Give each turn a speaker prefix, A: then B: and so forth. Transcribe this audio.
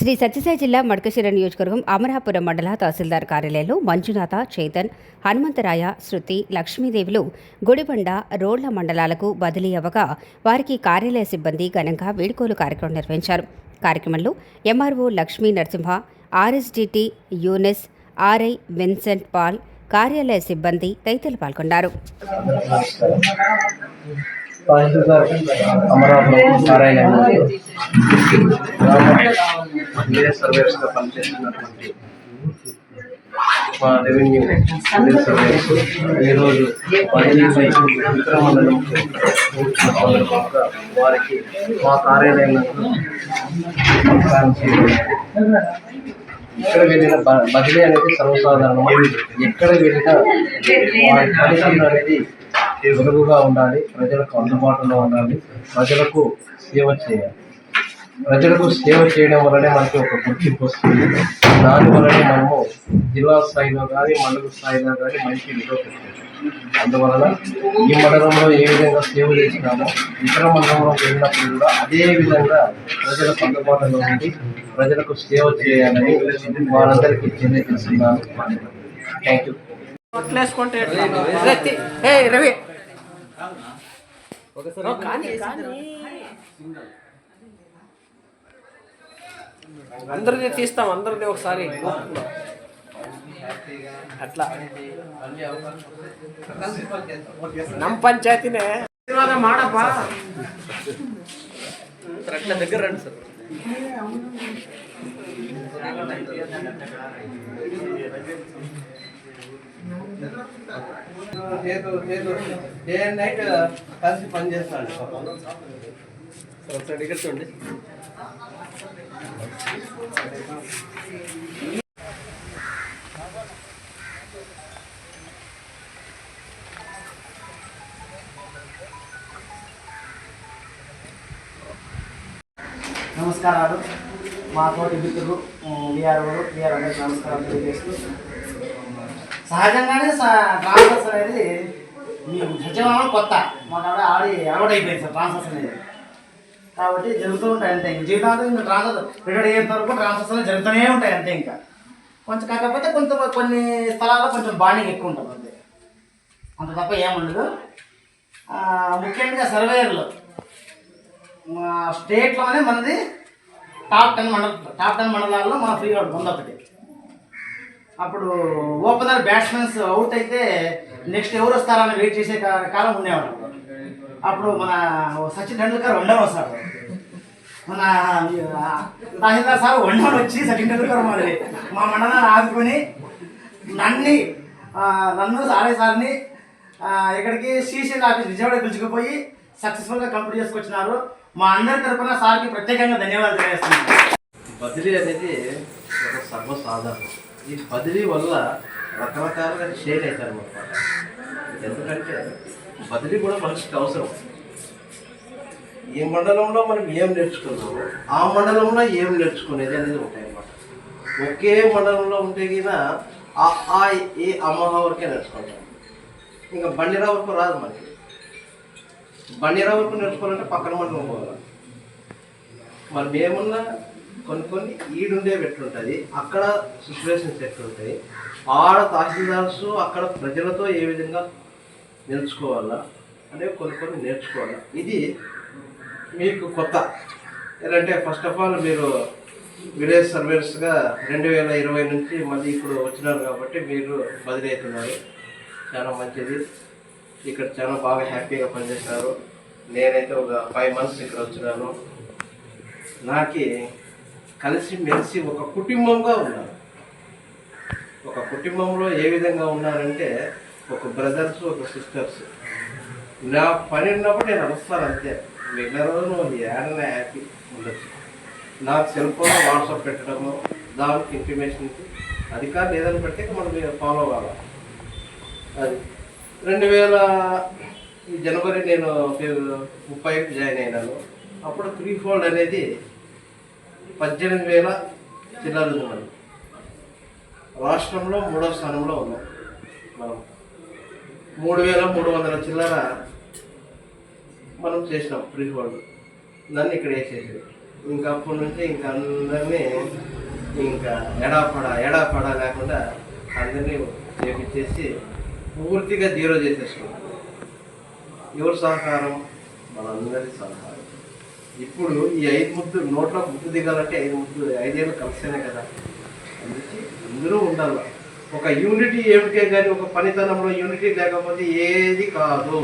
A: శ్రీ సత్యసాయి జిల్లా మడకశిర నియోజకవర్గం అమరాపురం మండల తహసీల్దార్ కార్యాలయంలో మంజునాథ చేతన్ హనుమంతరాయ శృతి లక్ష్మీదేవులు గుడిబండ రోడ్ల మండలాలకు బదిలీ అవ్వగా వారికి కార్యాలయ సిబ్బంది ఘనంగా వీడ్కోలు కార్యక్రమం నిర్వహించారు. కార్యక్రమంలో MRO Lakshmi Narasimha RSDT Eunice RI Vincent Paul కార్యాలయ సిబ్బంది తదితరులు పాల్గొన్నారు.
B: తహసీల్దార్ అమరావతి కార్యాలయంలో విలేజ్ సర్వేస్గా పనిచేస్తున్నటువంటి మా రెవెన్యూ విలేజ్ సర్వేస్ ఈరోజు బదిలీపై ఇతర మండలంకు సందర్భంగా వారికి మా కార్యాలయంలో ప్రదానం చేయడం ఎక్కడ వెళ్ళిన బ- బదిలీ అనేది సర్వసాధారణం ఎక్కడ వెళ్ళినా వారి పనితీరు అనేది వెలుగుగా ఉండాలి ప్రజలకు అందుబాటులో ఉండాలి ప్రజలకు సేవ చేయాలి. ప్రజలకు సేవ చేయడం వల్లనే మనకి ఒక గుర్తింపు వస్తుంది. దానివల్లనే మనము జిల్లా స్థాయిలో కానీ మండల స్థాయిలో కానీ మంచి విలువ అందువలన ఈ మండలంలో ఏ విధంగా సేవ చేసినామో ఇతర మండలంలో వెళ్ళినప్పుడు కూడా అదే విధంగా ప్రజలకు అందుబాటులో ఉండి ప్రజలకు సేవ చేయాలని వారందరికీ తెలియజేస్తున్నాను. థ్యాంక్ యూ
C: అందరిది తీస్తాం అందరిది ఒకసారి. అట్లా. నమ్ పంచాయతీనే. మాడపా. అట్లా దగ్గర రండి సార్.
B: డే అండ్ నైట్ కలిసి
C: ఒకసారి దగ్గర చూడండి.
D: నమస్కారాలు. మా తోటి మిత్రులు విఆర్ఓలు విఆర్ అందరికి నమస్కారాలు తెలియజేస్తూ సహజంగానే ట్రాన్స్ఫర్స్ అనేది మీకు సచివాలయం కొత్త. మాకు ఆడ ఆడి అలవాటు అయిపోయింది సార్ ట్రాన్స్ఫర్స్ అనేది. కాబట్టి జరుగుతూ ఉంటాయి అంతే ఇంకా. జీవితాంతం ఇంకా ట్రాన్స్ఫర్ రిటైర్ అయ్యేంత వరకు ట్రాన్స్ఫర్స్ అనేవి జరుగుతూనే ఉంటాయి అంతే ఇంకా. కొంచెం కాకపోతే కొంత కొన్ని స్థలాల్లో కొంచెం బాండింగ్ ఎక్కువ ఉంటుంది అంతే. అంత తప్ప ఏముండదు ముఖ్యంగా సర్వేయర్లు. మా స్టేట్లోనే మనది టాప్ టెన్ మండల టాప్ టెన్ మండలాల్లో మన ఫ్రీ రోడ్ ఉంది ఒకటి. అప్పుడు ఓపెనర్ బ్యాట్స్మెన్స్ అవుట్ అయితే నెక్స్ట్ ఎవరు వస్తారని వెయిట్ చేసే కాలం ఉండేవాడు అప్పుడు. మన సచిన్ టెండూల్కర్ వన్డౌన్ వస్తాడు మన ఆ, తహసీల్దార్ సార్ వన్డౌన్ వచ్చి సచిన్ టెండూల్కర్ మాదిరి మా మండలాన్ని ఆదుకొని నన్ను నన్ను సారే సార్ని ఇక్కడికి సీసీఎల్ ఆఫీస్ విజయవాడ పిలుచుకుపోయి సక్సెస్ఫుల్గా కంప్లీట్ చేసుకొచ్చినారు. మా అందరి తరఫున సార్కి ప్రత్యేకంగా ధన్యవాదాలు తెలియజేస్తున్నాను.
B: బదిలీ అనేది ఒక సర్వసాధారణం. ఈ బదిలీ వల్ల రకరకాలుగా షేర్ అవుతారు అనమాట ఎందుకంటే బదిలీ కూడా మనిషికి అవసరం. ఈ మండలంలో మనం ఏం నేర్చుకున్నామో ఆ మండలంలో ఏం నేర్చుకునేది అనేది ఉంటాయి అనమాట ఒకే మండలంలో ఉంటే గిన ఆ ఆ ఏ అమ్మహ వరకే నేర్చుకుంటాం. ఇంకా బండిరా వరకు రాదు మనకి బండిరా వరకు నేర్చుకోవాలంటే పక్కన మండలం పోవాలి. మనం ఏమున్నా కొన్ని కొన్ని ఈడుండే పెట్టుంటుంది అక్కడ సిచ్యువేషన్స్ ఎట్లుంటాయి ఆడ తహసీల్దార్స్ అక్కడ ప్రజలతో ఏ విధంగా నిలుచుకోవాలా అనేవి కొన్ని కొన్ని నేర్చుకోవాలా. ఇది మీకు కొత్త. ఏంటంటే ఫస్ట్ ఆఫ్ ఆల్ మీరు విలేజ్ సర్వేస్గా రెండు వేల ఇరవై నుంచి మళ్ళీ ఇప్పుడు వచ్చినారు కాబట్టి మీరు బదిలీ అవుతున్నారు. చాలా మంచిది. ఇక్కడ చాలా బాగా హ్యాపీగా పనిచేశారు నేనైతే ఒక ఫైవ్ మంత్స్ ఇక్కడ వచ్చినాను. నాకు కలిసి మెలిసి ఒక కుటుంబంగా ఉన్నారు. ఒక కుటుంబంలో ఏ విధంగా ఉన్నారంటే ఒక బ్రదర్స్ ఒక సిస్టర్స్. నా పని ఉన్నప్పుడు నేను నడుస్తాను అంతే. మిగిలిన నువ్వు ఏడన్నా హ్యాపీ ఉండొచ్చు. నాకు సెల్ ఫోన్ వాట్సాప్ పెట్టడము దానికి ఇన్ఫర్మేషన్కి అధికారులు ఏదైనా పెడితే మనం ఫాలో అవ్వాలి. అది. రెండు వేల ఈ జనవరి నేను ముప్పై జాయిన్ అయినాను. అప్పుడు త్రీ ఫోల్డ్ అనేది పద్దెనిమిది వేల చిల్లర ఉంది రాష్ట్రంలో మూడో స్థానంలో ఉన్నాం మనం. మూడు వేల మూడు వందల చిల్లర మనం చేసినాం ఫ్రీ హోల్డ్ దాన్ని ఇక్కడ వేసేసి ఇంకా అప్పటి నుంచి ఇంకా అందరినీ ఇంకా ఎడాపడ ఎడాపడ లేకుండా అందరినీ చేపించేసి పూర్తిగా జీరో చేసేసుకున్నాం ఎవరి సహకారం? మనందరి సహకారం. ఇప్పుడు ఈ ఐదు ముద్దు నోట్లో ముద్దు దిగాలంటే ఐదు ముద్దు ఐదేళ్ళు కలిసేనే కదా. అందుకే అందరూ ఉండాలి. ఒక యూనిటీ ఏమిటే కానీ ఒక పనితనంలో యూనిటీ లేకపోతే ఏది కాదు.